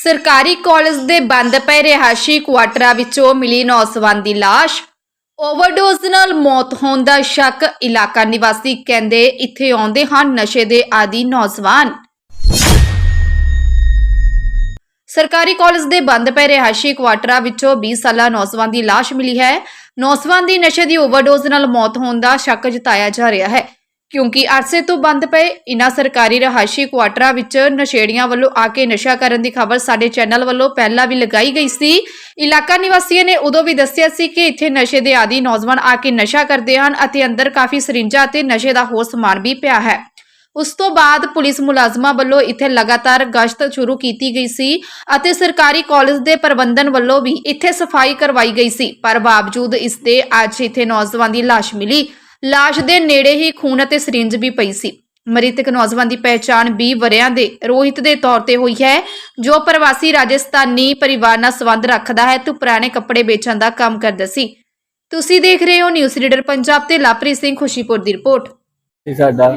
ਸਰਕਾਰੀ ਕਾਲਜ ਦੇ ਬੰਦ ਪਏ ਰਿਹਾਇਸ਼ੀ ਕੁਆਟਰਾਂ ਵਿੱਚੋਂ ਮਿਲੀ ਨੌਜਵਾਨ ਦੀ ਲਾਸ਼। ਓਵਰਡੋਜ਼ ਨਾਲ ਮੌਤ ਹੋਣ ਦਾ ਸ਼ੱਕ ਇਲਾਕਾ ਨਿਵਾਸੀ ਕਹਿੰਦੇ ਇੱਥੇ ਆਉਂਦੇ ਹਨ ਨਸ਼ੇ ਦੇ ਆਦੀ ਨੌਜਵਾਨ। ਸਰਕਾਰੀ ਕਾਲਜ ਦੇ ਬੰਦ ਪਏ ਰਿਹਾਇਸ਼ੀ ਕੁਆਟਰਾਂ ਵਿੱਚੋਂ 20 ਸਾਲਾ ਨੌਜਵਾਨ ਦੀ ਲਾਸ਼ ਮਿਲੀ ਹੈ। ਨੌਜਵਾਨ ਦੀ ਨਸ਼ੇ ਦੀ ਓਵਰਡੋਜ਼ ਨਾਲ ਮੌਤ ਹੋਣ ਦਾ ਸ਼ੱਕ ਜਤਾਇਆ ਜਾ ਰਿਹਾ ਹੈ। ਕਿਉਂਕਿ ਅਰਸੇ ਤੋਂ ਬੰਦ ਪਏ ਇਨ੍ਹਾਂ ਸਰਕਾਰੀ ਰਹਾਇਸ਼ੀ ਕੁਆਟਰਾਂ ਵਿੱਚ ਨਸ਼ੇੜੀਆਂ ਵੱਲੋਂ ਆ ਕੇ ਨਸ਼ਾ ਕਰਨ ਦੀ ਖਬਰ ਸਾਡੇ ਚੈਨਲ ਵੱਲੋਂ ਪਹਿਲਾਂ ਵੀ ਲਗਾਈ ਗਈ ਸੀ। ਇਲਾਕਾ ਨਿਵਾਸੀਆਂ ਨੇ ਉਦੋਂ ਵੀ ਦੱਸਿਆ ਸੀ ਕਿ ਇੱਥੇ ਨਸ਼ੇ ਦੇ ਆਦੀ ਨੌਜਵਾਨ ਆ ਕੇ ਨਸ਼ਾ ਕਰਦੇ ਹਨ ਅਤੇ ਅੰਦਰ ਕਾਫੀ ਸਰਿੰਜਾਂ ਅਤੇ ਨਸ਼ੇ ਦਾ ਹੋਰ ਸਮਾਨ ਵੀ ਪਿਆ ਹੈ। ਉਸ ਤੋਂ ਬਾਅਦ ਪੁਲਿਸ ਮੁਲਾਜ਼ਮਾਂ ਵੱਲੋਂ ਇੱਥੇ ਲਗਾਤਾਰ ਗਸ਼ਤ ਸ਼ੁਰੂ ਕੀਤੀ ਗਈ ਸੀ ਅਤੇ ਸਰਕਾਰੀ ਕਾਲਜ ਦੇ ਪ੍ਰਬੰਧਨ ਵੱਲੋਂ ਵੀ ਇੱਥੇ ਸਫ਼ਾਈ ਕਰਵਾਈ ਗਈ ਸੀ। ਪਰ ਬਾਵਜੂਦ ਇਸ ਦੇ ਅੱਜ ਇੱਥੇ ਨੌਜਵਾਨ ਦੀ ਲਾਸ਼ ਮਿਲੀ ਲਾਸ਼ ਦੇ ਨੇੜੇ ਹੀ ਖੂਨ ਅਤੇ ਸਰਿੰਜ ਵੀ ਪਈ ਸੀ। ਮ੍ਰਿਤਕ ਨੌਜਵਾਨ ਦੀ ਪਹਿਚਾਣ 20 ਵਰਿਆਂ ਦੇ ਰੋਹਿਤ ਦੇ ਤੌਰ ਤੇ ਹੋਈ ਹੈ ਜੋ ਪ੍ਰਵਾਸੀ ਰਾਜਸਥਾਨੀ ਪਰਿਵਾਰ ਨਾਲ ਸੰਬੰਧ ਰੱਖਦਾ ਹੈ ਤੇ ਪੁਰਾਣੇ ਕੱਪੜੇ ਵੇਚਣ ਦਾ ਕੰਮ ਕਰਦਾ ਸੀ। ਤੁਸੀਂ ਦੇਖ ਰਹੇ ਹੋ ਨਿਊਜ਼ ਰੀਡਰ ਪੰਜਾਬ ਤੇ ਲਾਪਰੀ ਸਿੰਘ ਖੁਸ਼ੀਪੁਰ ਦੀ ਰਿਪੋਰਟ। ਜੀ ਸਾਡਾ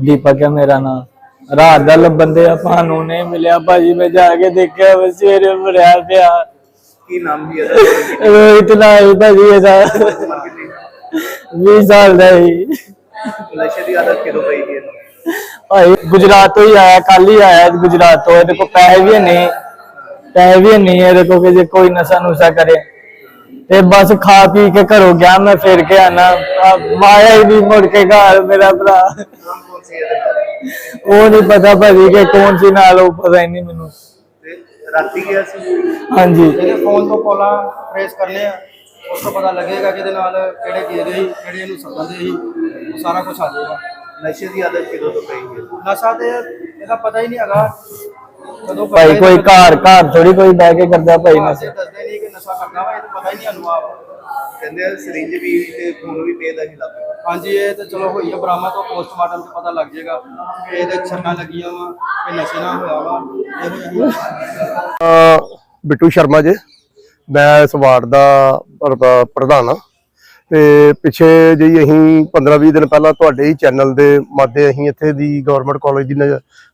ਦੀਪਕ ਹੈ ਮੇਰਾ ਨਾਮ। ਰਾਤ ਦਾ ਲੱਭਣ ਦੇ ਆਪਾਂ ਨੂੰ ਨਹੀਂ ਮਿਲਿਆ। ਭਾਜੀ ਮੈਂ ਜਾ ਕੇ ਦੇਖਿਆ ਵਾ ਸਵੇਰੇ ਮਰਿਆ ਪਿਆ। ਕੀ ਨਾਮ ਵੀ ਇਹਦਾ ਰੋਹਿਤ ਨਾਲ ਭਾਜੀ ਇਹਦਾ। 20 ਸਾਲ ਦਾ ਹੀ। ਨਸ਼ੇ ਦੀ ਆਦਤ ਕਿਦੋਂ ਪਈ ਇਹਨੂੰ ਭਾਈ ਗੁਜਰਾਤ ਤੋਂ ਹੀ ਆਇਆ ਕੱਲ ਹੀ ਆਇਆ ਗੁਜਰਾਤ ਤੋਂ। ਇਹਦੇ ਕੋਲ ਪੈਸੇ ਵੀ ਨਹੀਂ। ਪੈਸੇ ਵੀ ਨਹੀਂ ਇਹਦੇ ਕੋਲ ਕਿ ਜੇ ਕੋਈ ਨਸ਼ਾ ਨੁਸ਼ਾ ਕਰੇ। ਤੇ ਬਸ ਖਾ ਪੀ ਕੇ ਘਰੋਂ ਗਿਆ ਮੈਂ ਫਿਰ ਕੇ ਆਣਾ ਮਾਇਆ ਹੀ ਨਹੀਂ ਮੁੜ ਕੇ ਘਰ ਮੇਰਾ ਭਰਾ। ਨਾਮ ਕੌਣ ਸੀ ਇਹਦੇ ਨਾਲ ਉਹ ਨਹੀਂ ਪਤਾ ਭਾਜੀ ਕਿ ਕੌਣ ਸੀ ਨਾਲ ਉਹ ਪਤਾ ਹੀ ਨਹੀਂ ਮੈਨੂੰ। ਤੇ ਰਾਤੀ ਗਿਆ ਸੀ? ਹਾਂਜੀ। ਫੋਨ ਤੋਂ ਕਾਲਾਂ ਟ੍ਰੇਸ ਕਰਨੇ ਆ ਉਸ ਤੋਂ ਪਤਾ ਲੱਗੇਗਾ ਕਿ ਇਹਦੇ ਨਾਲ ਕਿਹੜੇ ਗਏ ਸੀ ਕਿਹੜੇ ਇਹਨੂੰ ਸੱਦਦੇ ਸੀ ਉਹ ਸਾਰਾ ਕੁਝ ਆ ਜਾਏਗਾ। ਨਸ਼ੇ ਦੀ ਆਦਤ ਕਿਦੋਂ ਤੋਂ ਪਈ ਇਹਨੂੰ? ਨਸ਼ਾ ਤੇ ਇਹਦਾ ਪਤਾ ਹੀ ਨਹੀਂ ਹੈਗਾ। ਕਦੋਂ ਭਾਈ ਕੋਈ ਘਰ ਘਰ ਥੋੜੀ ਕੋਈ ਬਹਿ ਕੇ ਕਰਦਾ ਭਾਈ ਨਸ਼ਾ। ਦੱਸਦੇ ਨਹੀਂ ਕਿ ਨਸ਼ਾ ਕਰਦਾ ਵਾ ਇਹ ਤਾਂ ਪਤਾ ਹੀ ਨਹੀਂ ਸਾਨੂੰ ਆਪ। ਕਹਿੰਦੇ ਆ ਸਰਿੰਜ ਵੀ ਤੇ ਖੂਨ ਵੀ ਪੇਦਾ ਹੀ ਲੱਗ ਹਾਂਜੀ ਇਹ ਤਾਂ ਚਲੋ ਹੋਈ ਆ ਬਰਾਮਾ ਤੋਂ ਪੋਸਟਮਾਰਟਮ ਤੇ ਪਤਾ ਲੱਗ ਜਾਏਗਾ ਕਿ ਇਹਦੇ ਛੱਟਾਂ ਲੱਗੀਆਂ ਵਾ ਕਿ ਨਸ਼ੇ ਨਾਲ ਹੋਇਆ ਵਾ। ਬਿੱਟੂ ਸ਼ਰਮਾ ਜੀ। ਮੈਂ ਇਸ ਵਾਰਡ ਦਾ ਪ੍ਰ- ਪ੍ਰਧਾਨ ਹਾਂ। ਤੇ ਪਿੱਛੇ ਜਿਹੀ ਅਸੀਂ 15-20 ਦਿਨ ਪਹਿਲਾਂ ਤੁਹਾਡੇ ਹੀ ਚੈਨਲ ਦੇ ਮਾਧੇ ਅਸੀਂ ਇੱਥੇ ਦੀ ਗਵਰਨਮੈਂਟ ਕਾਲਜ ਦੀ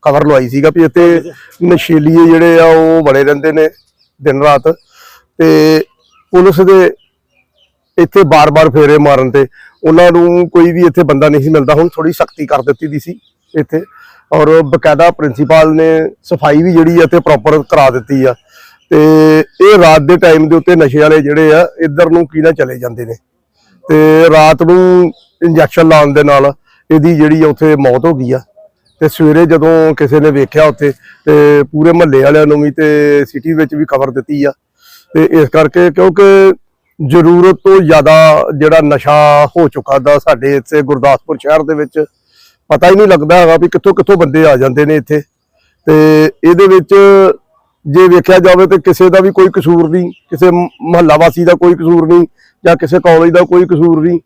ਖਬਰ ਲਵਾਈ ਸੀਗਾ ਵੀ ਇੱਥੇ ਨਸ਼ੀਲੀਏ ਜਿਹੜੇ ਆ ਉਹ ਬੜੇ ਰਹਿੰਦੇ ਨੇ ਦਿਨ ਰਾਤ। ਤੇ ਪੁਲਿਸ ਦੇ ਇੱਥੇ ਬਾਰ-ਬਾਰ ਫੇਰੇ ਮਾਰਨ ਤੇ ਉਹਨਾਂ ਨੂੰ ਕੋਈ ਵੀ ਇੱਥੇ ਬੰਦਾ ਨਹੀਂ ਸੀ ਮਿਲਦਾ। ਹੁਣ ਥੋੜੀ ਸਖਤੀ ਕਰ ਦਿੱਤੀ ਦੀ ਸੀ ਇੱਥੇ। ਔਰ ਬਕਾਇਦਾ ਪ੍ਰਿੰਸੀਪਲ ਨੇ ਸਫ਼ਾਈ ਵੀ ਜਿਹੜੀ ਆ ਤੇ ਪ੍ਰੋਪਰ ਕਰਾ ਦਿੱਤੀ ਆ। ਤੇ ਇਹ ਰਾਤ ਦੇ ਟਾਈਮ ਦੇ ਉੱਤੇ ਨਸ਼ੇ ਵਾਲੇ ਜਿਹੜੇ ਆ, ਇੱਧਰ ਨੂੰ ਕੀ ਚਲੇ ਜਾਂਦੇ ਨੇ। ਤੇ ਰਾਤ ਨੂੰ ਇੰਜੈਕਸ਼ਨ ਲਾਉਣ ਦੇ ਨਾਲ ਇਹਦੀ ਜਿਹੜੀ ਆ, ਉੱਥੇ ਮੌਤ ਹੋ ਗਈ ਆ। ਤੇ ਸਵੇਰੇ ਜਦੋਂ ਕਿਸੇ ਨੇ ਵੇਖਿਆ ਉੱਥੇ, ਤੇ ਪੂਰੇ ਮਹੱਲੇ ਵਾਲਿਆਂ ਨੂੰ ਵੀ ਤੇ ਸਿਟੀ ਵਿੱਚ ਵੀ ਖਬਰ ਦਿੱਤੀ ਆ। ਤੇ ਇਸ ਕਰਕੇ ਕਿਉਂਕਿ ਜ਼ਰੂਰਤ ਤੋਂ ਜ਼ਿਆਦਾ ਜਿਹੜਾ ਨਸ਼ਾ ਹੋ ਚੁੱਕਾ ਦਾ ਸਾਡੇ ਇੱਥੇ ਗੁਰਦਾਸਪੁਰ ਸ਼ਹਿਰ ਦੇ ਵਿੱਚ, ਪਤਾ ਹੀ ਨਹੀਂ ਲੱਗਦਾ ਹੈਗਾ ਵੀ ਕਿੱਥੋਂ ਕਿੱਥੋਂ ਬੰਦੇ ਆ ਜਾਂਦੇ ਨੇ ਇੱਥੇ। ਤੇ ਇਹਦੇ ਵਿੱਚ ਜੇ ਵੇਖਿਆ ਜਾਵੇ ਤੇ ਕਿਸੇ ਦਾ ਵੀ ਕੋਈ ਕਸੂਰ ਨਹੀਂ ਕਿਸੇ ਮਹੱਲਾ ਵਾਸੀ ਦਾ ਕੋਈ ਕਸੂਰ ਨਹੀਂ ਜਾਂ ਕਿਸੇ ਕਾਲਜ ਦਾ ਕੋਈ ਕਸੂਰ ਨਹੀਂ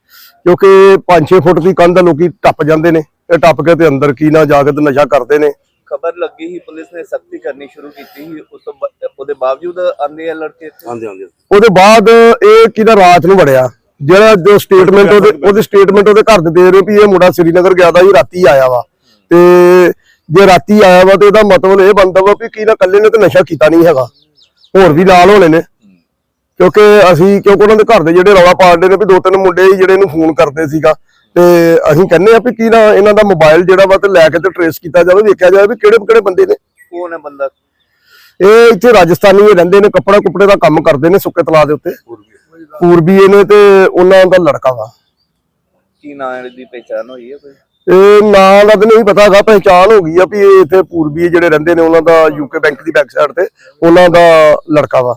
ਕਿਉਂਕਿ 5-6 ਫੁੱਟ ਦੀ ਕੰਧ ਲੋਕੀ ਟੱਪ ਜਾਂਦੇ ਨੇ ਤੇ ਟੱਪ ਕੇ ਤੇ ਅੰਦਰ ਕੀ ਨਾ ਜਾ ਕੇ ਤੇ ਨਸ਼ਾ ਕਰਦੇ ਨੇ। ਖਬਰ ਲੱਗੀ ਹੀ ਪੁਲਿਸ ਨੇ ਸਖਤੀ ਕਰਨੀ ਸ਼ੁਰੂ ਕੀਤੀ ਸੀ ਉਸ ਤੋਂ ਉਹਦੇ ਬਾਵਜੂਦ ਆਂਦੇ ਆ ਲੜਕੇ ਆਂਦੇ ਆਂਦੇ ਉਹਦੇ ਬਾਅਦ ਇਹ ਕਿਹਦਾ ਰਾਤ ਨੂੰ ਵੜਿਆ? ਜਿਹੜਾ ਜੋ ਸਟੇਟਮੈਂਟ ਉਹਦੇ ਉਹਦੀ ਸਟੇਟਮੈਂਟ ਉਹਦੇ ਘਰ ਦੇ ਦੇ ਰਹੇ ਵੀ ਇਹ ਮੁੰਡਾ ਸ੍ਰੀਨਗਰ ਗਿਆ ਦਾ ਜੀ ਰਾਤੀ ਆਇਆ ਵਾ। ਤੇ ਜੇ ਰਾਤੀ ਆਇਆ ਵਾ ਤੇ ਇਹਦਾ ਮਤਲਬ ਇਹ ਬਣਦਾ ਵਾ ਵੀ ਕੀ ਨਾ ਕੱਲੇ ਨੇ ਤੇ ਨਸ਼ਾ ਕੀਤਾ ਨਹੀਂ ਹੈਗਾ। ਹੋਰ ਵੀ ਨਾਲ ਹੋਣੇ ਨੇ। ਕਿਉਂਕਿ ਅਸੀਂ ਕਿਉਂਕਿ ਉਹਨਾਂ ਦੇ ਘਰ ਦੇ ਜਿਹੜੇ ਰੌਲਾ ਪਾਉਂਦੇ ਨੇ ਵੀ ਦੋ ਤਿੰਨ ਮੁੰਡੇ ਜਿਹੜੇ ਇਹਨੂੰ ਫੋਨ ਕਰਦੇ ਸੀਗਾ। ਤੇ ਅਸੀਂ ਕਹਿੰਦੇ ਆ ਵੀ ਕੀ ਨਾ ਇਹਨਾਂ ਦਾ ਮੋਬਾਈਲ ਜਿਹੜਾ ਵਾ ਤੇ ਲੈ ਕੇ ਤੇ ਟਰੇਸ ਕੀਤਾ ਜਾਵੇ ਵੇਖਿਆ ਜਾਵੇ ਵੀ ਕਿਹੜੇ ਕਿਹੜੇ ਬੰਦੇ ਨੇ। ਕੌਣ ਹੈ ਬੰਦਾ? ਇਹ ਇੱਥੇ ਰਾਜਸਥਾਨੀ ਹੀ ਰਹਿੰਦੇ ਨੇ ਕੱਪੜਾ ਕੁਪੜੇ ਦਾ ਕੰਮ ਕਰਦੇ ਨੇ ਸੁੱਕੇ ਤਲਾ ਦੇ ਉੱਤੇ। ਪੂਰਬੀਏ ਨੇ ਤੇ ਉਹਨਾਂ ਦਾ ਲੜਕਾ ਵਾ। ਕੀ ਨਾਂ ਹੈ ਦੀ ਪਹਿਚਾਨ ਹੋਈ ਹੈ ਕੋਈ? ਇਹ ਨਾਂ ਦਾ ਤਾਂ ਨਹੀਂ ਪਤਾ ਹੈਗਾ, ਪਹਿਚਾਣ ਹੋ ਗਈ ਆ ਵੀ ਇਹ ਇੱਥੇ ਪੂਰਬੀ ਜਿਹੜੇ ਰਹਿੰਦੇ ਨੇ, ਉਹਨਾਂ ਦਾ ਯੂਕੇ ਬੈਂਕ ਦੀ ਬੈਕ ਸਾਈਡ ਤੇ, ਉਹਨਾਂ ਦਾ ਲੜਕਾ ਵਾ।